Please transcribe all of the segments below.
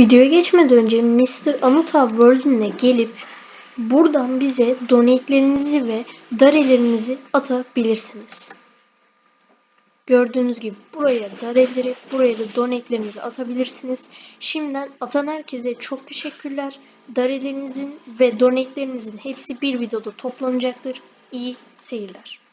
Videoya geçmeden önce Mr. Anuta World'üne gelip buradan bize donate'lerinizi ve darelerinizi atabilirsiniz. Gördüğünüz gibi buraya dareleri, buraya da donate'lerinizi atabilirsiniz. Şimdiden atan herkese çok teşekkürler. Darelerinizin ve donate'lerinizin hepsi bir videoda toplanacaktır. İyi seyirler.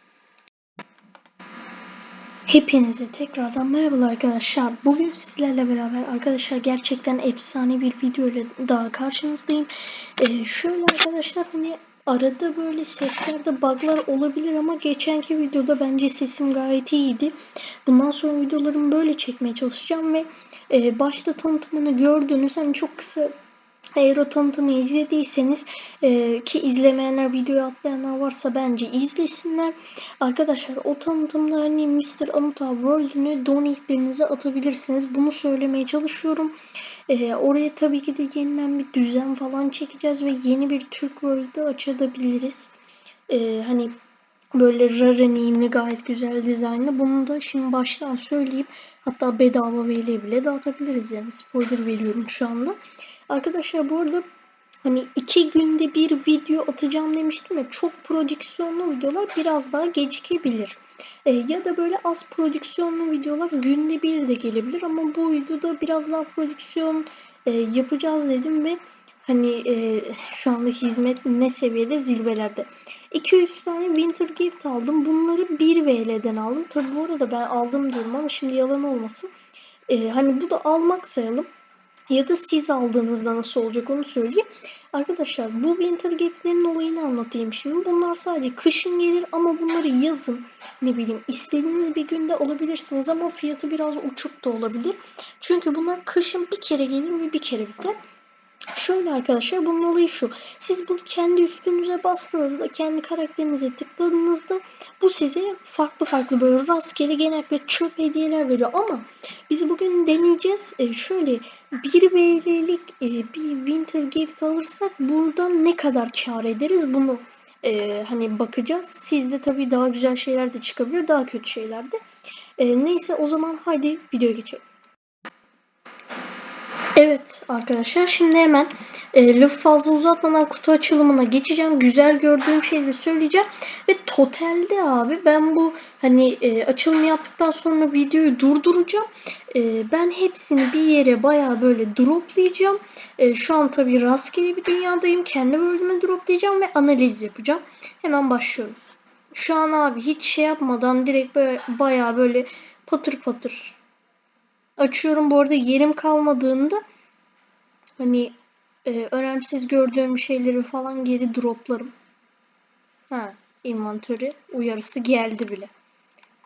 Hepinize tekrardan merhabalar arkadaşlar. Bugün sizlerle beraber arkadaşlar gerçekten efsane bir video ile daha karşınızdayım. Ee, şöyle arkadaşlar hani arada böyle seslerde bug'lar olabilir ama geçenki videoda bence sesim gayet iyiydi. Bundan sonra videolarımı böyle çekmeye çalışacağım ve e, başta tanıtımını gördüğünüz hani çok kısa eğer o tanıtımı izlediyseniz e, ki izlemeyenler videoyu atlayanlar varsa bence izlesinler. Arkadaşlar o tanıtımda hani Mr. Anuta World'üne donate'lerinizi atabilirsiniz. Bunu söylemeye çalışıyorum. E, oraya tabii ki de yeniden bir düzen falan çekeceğiz ve yeni bir Türk World'ü açabiliriz. E, hani böyle rare name'li gayet güzel dizaynlı. Bunu da şimdi baştan söyleyeyim. Hatta bedava VL bile dağıtabiliriz yani. Spoiler veriyorum şu anda. Arkadaşlar bu arada hani iki günde bir video atacağım demiştim ya çok prodüksiyonlu videolar biraz daha gecikebilir. E, ya da böyle az prodüksiyonlu videolar günde bir de gelebilir ama bu videoda biraz daha prodüksiyon e, yapacağız dedim ve hani e, şu andaki hizmet ne seviyede zirvelerde. 200 tane Winter Gift aldım. Bunları 1 VL'den aldım. Tabi bu arada ben aldım diyorum ama şimdi yalan olmasın. E, hani bu da almak sayalım ya da siz aldığınızda nasıl olacak onu söyleyeyim. Arkadaşlar bu winter gift'lerin olayını anlatayım şimdi. Bunlar sadece kışın gelir ama bunları yazın ne bileyim istediğiniz bir günde alabilirsiniz ama fiyatı biraz uçuk da olabilir. Çünkü bunlar kışın bir kere gelir ve bir kere biter. Şöyle arkadaşlar bunun olayı şu. Siz bunu kendi üstünüze bastığınızda, kendi karakterinize tıkladığınızda bu size farklı farklı böyle rastgele genellikle çöp hediyeler veriyor. Ama biz bugün deneyeceğiz. E, şöyle bir VL'lik e, bir Winter Gift alırsak buradan ne kadar kar ederiz bunu e, hani bakacağız. Sizde tabii daha güzel şeyler de çıkabilir, daha kötü şeyler de. E, neyse o zaman haydi videoya geçelim. Evet arkadaşlar şimdi hemen e, lafı fazla uzatmadan kutu açılımına geçeceğim. Güzel gördüğüm şeyleri söyleyeceğim. Ve totalde abi ben bu hani e, açılımı yaptıktan sonra videoyu durduracağım. E, ben hepsini bir yere baya böyle droplayacağım. E, şu an tabii rastgele bir dünyadayım. Kendi bölümüme droplayacağım ve analiz yapacağım. Hemen başlıyorum. Şu an abi hiç şey yapmadan direkt böyle baya böyle patır patır açıyorum. Bu arada yerim kalmadığında hani e, önemsiz gördüğüm şeyleri falan geri droplarım. Ha, inventörü uyarısı geldi bile.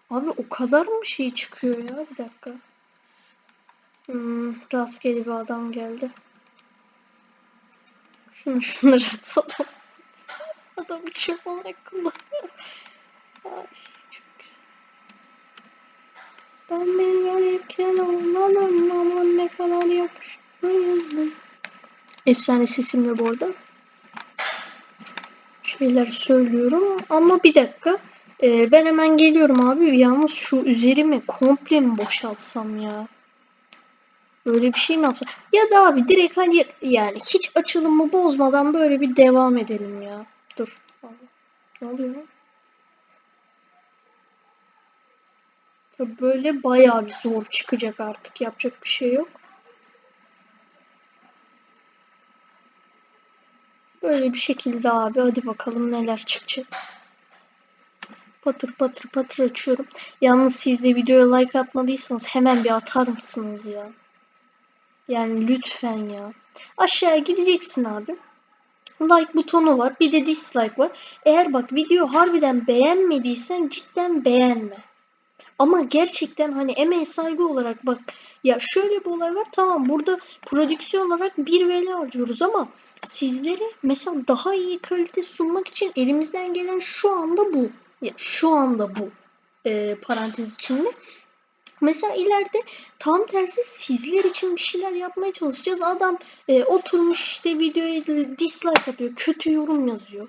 Abi o kadar mı şey çıkıyor ya? Bir dakika. Hmm, rastgele bir adam geldi. Şunu şunları atalım. Adam çöp olarak kullanıyor. Ay. Ben bir garipken olmadan aman ne kadar yakışıklıyım. Efsane sesimle bu arada. Şeyler söylüyorum ama bir dakika. Ee, ben hemen geliyorum abi. Yalnız şu üzerimi komple mi boşaltsam ya? Böyle bir şey mi yapsam? Ya da abi direkt hani yani hiç açılımı bozmadan böyle bir devam edelim ya. Dur. Ne oluyor lan? Tabii böyle bayağı bir zor çıkacak artık. Yapacak bir şey yok. Böyle bir şekilde abi. Hadi bakalım neler çıkacak. Patır patır patır açıyorum. Yalnız siz de videoya like atmadıysanız hemen bir atar mısınız ya? Yani lütfen ya. Aşağıya gideceksin abi. Like butonu var. Bir de dislike var. Eğer bak video harbiden beğenmediysen cidden beğenme. Ama gerçekten hani emeğe saygı olarak bak ya şöyle bir olay var tamam burada prodüksiyon olarak bir VL harcıyoruz ama sizlere mesela daha iyi kalite sunmak için elimizden gelen şu anda bu. Ya şu anda bu e, parantez içinde. Mesela ileride tam tersi sizler için bir şeyler yapmaya çalışacağız. Adam e, oturmuş işte videoya dislike atıyor. Kötü yorum yazıyor.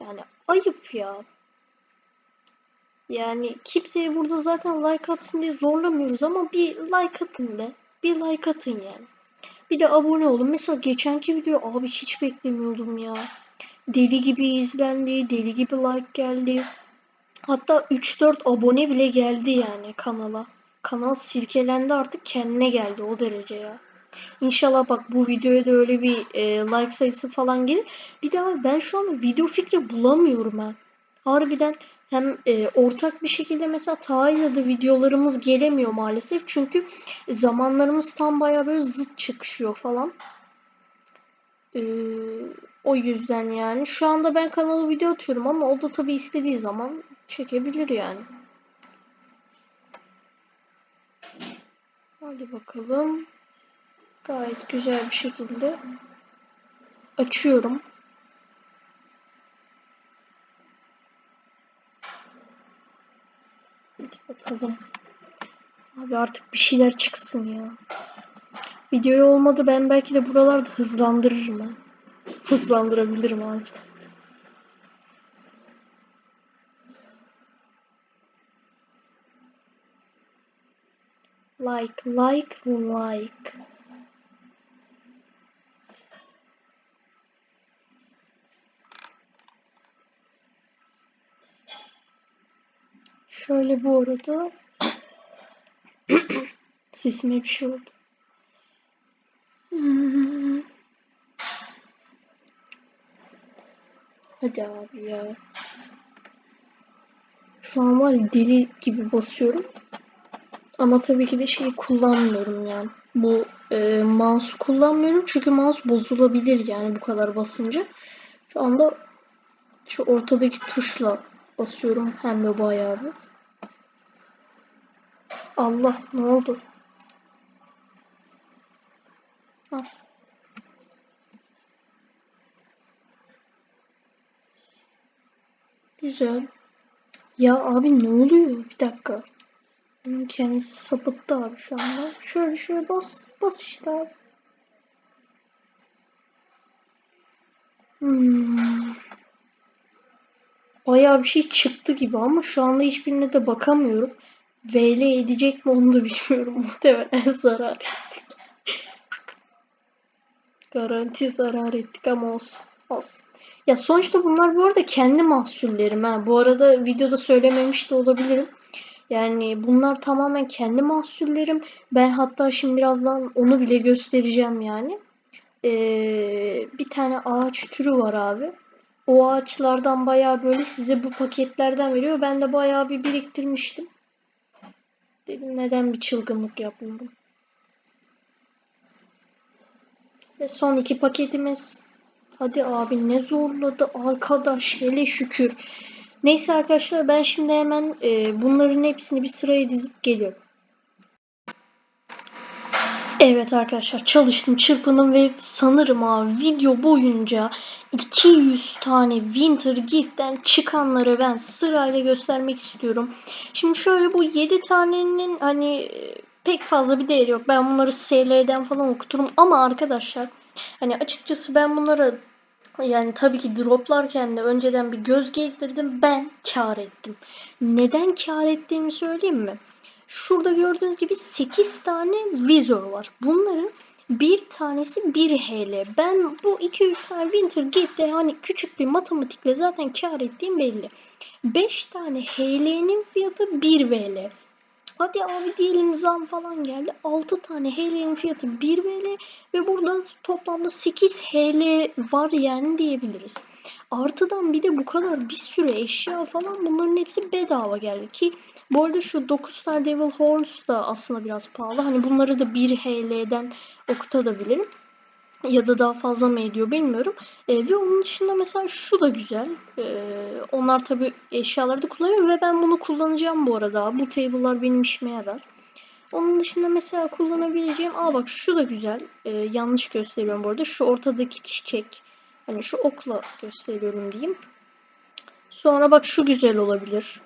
Yani ayıp ya. Yani kimseye burada zaten like atsın diye zorlamıyoruz ama bir like atın be. Bir like atın yani. Bir de abone olun. Mesela geçenki video abi hiç beklemiyordum ya. Deli gibi izlendi, deli gibi like geldi. Hatta 3-4 abone bile geldi yani kanala. Kanal sirkelendi artık kendine geldi o derece ya. İnşallah bak bu videoya da öyle bir e, like sayısı falan gelir. Bir daha ben şu an video fikri bulamıyorum ha. Harbiden hem e, ortak bir şekilde mesela Taha'yla da videolarımız gelemiyor maalesef. Çünkü zamanlarımız tam bayağı böyle zıt çıkışıyor falan. Ee, o yüzden yani. Şu anda ben kanala video atıyorum ama o da tabii istediği zaman çekebilir yani. Hadi bakalım. Gayet güzel bir şekilde açıyorum. Bakalım. Abi artık bir şeyler çıksın ya. Videoyu olmadı ben belki de buralarda hızlandırırım ha. Hızlandırabilirim abi. Like, like, like. Şöyle bu arada sesime bir şey oldu. Hadi abi ya. Şu an var deli gibi basıyorum. Ama tabii ki de şeyi kullanmıyorum yani. Bu e, mouse kullanmıyorum çünkü mouse bozulabilir yani bu kadar basınca. Şu anda şu ortadaki tuşla basıyorum hem de bayağı bir. Allah ne oldu? Al. Güzel. Ya abi ne oluyor? Bir dakika. Benim kendisi sapıttı abi şu anda. Şöyle şöyle bas. Bas işte abi. Hmm. Bayağı bir şey çıktı gibi ama şu anda hiçbirine de bakamıyorum. VL edecek mi onu da bilmiyorum. Muhtemelen zarar ettik. Garanti zarar ettik ama olsun. Olsun. Ya sonuçta bunlar bu arada kendi mahsullerim ha. Bu arada videoda söylememiş de olabilirim. Yani bunlar tamamen kendi mahsullerim. Ben hatta şimdi birazdan onu bile göstereceğim yani. Ee, bir tane ağaç türü var abi. O ağaçlardan bayağı böyle size bu paketlerden veriyor. Ben de bayağı bir biriktirmiştim. Dedim neden bir çılgınlık yapmıyorum. Ve son iki paketimiz. Hadi abi ne zorladı arkadaş hele şükür. Neyse arkadaşlar ben şimdi hemen e, bunların hepsini bir sıraya dizip geliyorum. Evet arkadaşlar çalıştım çırpınım ve sanırım abi video boyunca 200 tane Winter Gift'ten çıkanları ben sırayla göstermek istiyorum. Şimdi şöyle bu 7 tanenin hani pek fazla bir değeri yok. Ben bunları SL'den falan okuturum ama arkadaşlar hani açıkçası ben bunlara yani tabii ki droplarken de önceden bir göz gezdirdim. Ben kar ettim. Neden kar ettiğimi söyleyeyim mi? Şurada gördüğünüz gibi 8 tane vizör var. Bunların bir tanesi 1 HL. Ben bu 200 tane Winter Gate'de hani küçük bir matematikle zaten kar ettiğim belli. 5 tane HL'nin fiyatı 1 VL. Hadi abi diyelim zam falan geldi. 6 tane HL'nin fiyatı 1 VL ve burada toplamda 8 HL var yani diyebiliriz. Artıdan bir de bu kadar bir sürü eşya falan bunların hepsi bedava geldi ki bu arada şu 9 tane Devil Horns da aslında biraz pahalı. Hani bunları da 1 HL'den okutabilirim ya da daha fazla mı ediyor bilmiyorum. E, ve onun dışında mesela şu da güzel. E, onlar tabi eşyaları da kullanıyor ve ben bunu kullanacağım bu arada. Bu table'lar benim işime yarar. Onun dışında mesela kullanabileceğim, aa bak şu da güzel. E, yanlış gösteriyorum bu arada. Şu ortadaki çiçek. Hani şu okla gösteriyorum diyeyim. Sonra bak şu güzel olabilir.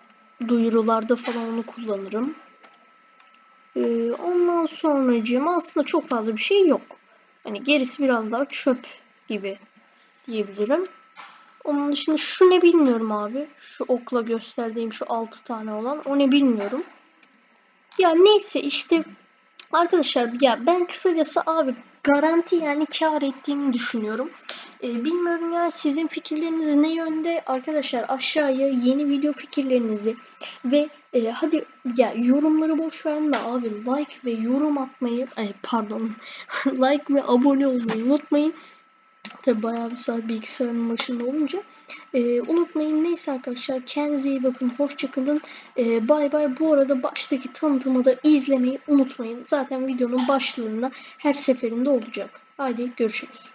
Duyurularda falan onu kullanırım. Ee, ondan sonracığım aslında çok fazla bir şey yok. Hani gerisi biraz daha çöp gibi diyebilirim. Onun dışında şu ne bilmiyorum abi. Şu okla gösterdiğim şu 6 tane olan. O ne bilmiyorum. Ya neyse işte Arkadaşlar ya ben kısacası abi garanti yani kar ettiğimi düşünüyorum. Ee, bilmiyorum ya sizin fikirleriniz ne yönde? Arkadaşlar aşağıya yeni video fikirlerinizi ve e, hadi ya yorumları boş verin de abi like ve yorum atmayı ay, pardon like ve abone olmayı unutmayın. Tabi bayağı bir saat bilgisayarın başında olunca. Ee, unutmayın neyse arkadaşlar kendinize iyi bakın. Hoşçakalın. Ee, bay bay. Bu arada baştaki tanıtımı da izlemeyi unutmayın. Zaten videonun başlığında her seferinde olacak. Haydi görüşürüz.